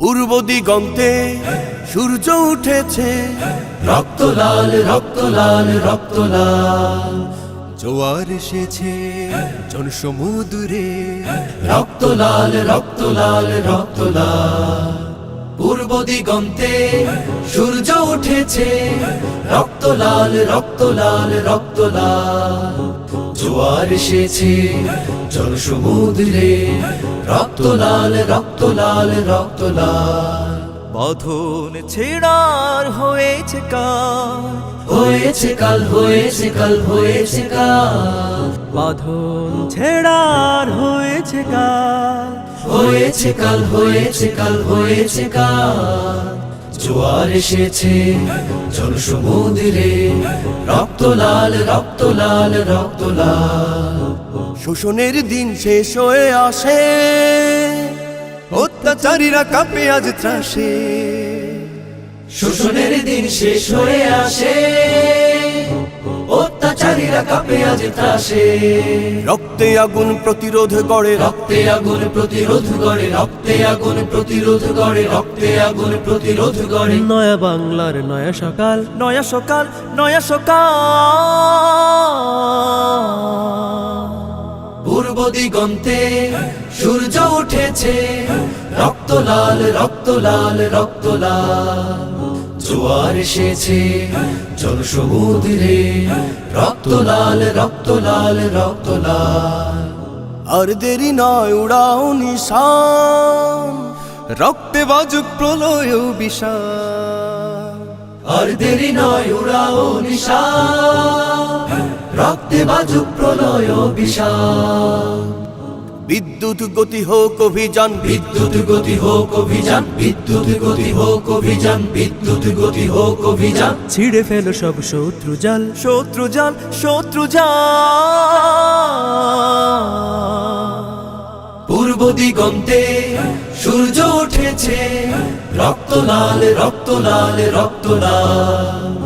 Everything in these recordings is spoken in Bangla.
পূর্ব দিগন্তে সূর্য উঠেছে। রক্ত লাল রক্ত লাল রক্ত লাল জোয়ার এসেছে জন সমুদ্রে রক্ত লাল রক্ত লাল রক্ত লাল পূর্ব দিগন্তে সূর্য উঠেছে। রক্ত লাল রক্ত লাল রক্ত লাল জোয়ার এসেছে জল সমুদ্রে। রক্ত লাল রক্ত লাল রক্ত লাল বাঁধন ছেড়ার হয়েছে কার হয়েছে কাল হয়েছে কাল হয়েছে কাল। বাঁধন ছেড়ার হয়েছে কার হয়েছে কাল হয়েছে কাল হয়েছে কাল। জোয়ার এসেছে, জনসমুদ্রে। রক্ত লাল রক্ত লাল রক্ত লাল। শোষণের দিন শেষ হয়ে আসে, অত্যাচারীরা কাঁপে আজ ত্রাসে। শোষণের দিন শেষ হয়ে আসে অত্যাচারীরা কাঁপে আজ ত্রাসে। রক্তে আগুন প্রতিরোধ গড়ে রক্তে আগুন প্রতিরোধ গড়ে রক্তে আগুন প্রতিরোধ গড়ে রক্তে আগুন প্রতিরোধ গড়ে নয়া বাংলার নয়া সকাল। নয়া সকাল নয়া সকাল। পূর্ব দিগন্তে সূর্য উঠেছে রক্ত লাল রক্ত লাল রক্ত লাল। জোয়ার এসেছে জল সমুদ্রে রক্ত লাল রক্ত লাল রক্ত লাল। আর দেরি নয় উড়াও নিশান। রক্তে বাজুক প্রলয় বিষাণ আর দেরি নয় উড়াও নিশান। রক্তে বাজুক প্রলয় বিশাল বিদ্যুৎ গতি হোক অভিযান বিদ্যুৎ গতি হোক অভিযান বিদ্যুৎ গতি হোক অভিযান বিদ্যুৎ গতি হোক অভিযান। ছিঁড়ে ফেলো সব শত্রু জাল। শত্রু জাল শত্রু জাল। পূর্ব দিগন্তে সূর্য উঠেছে রক্ত লাল রক্ত লাল রক্ত লাল।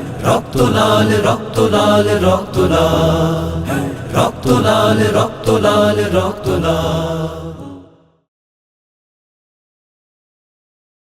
রক্ত লাল রক্ত লাল রক্ত লাল রক্ত লাল রক্ত লাল রক্ত লাল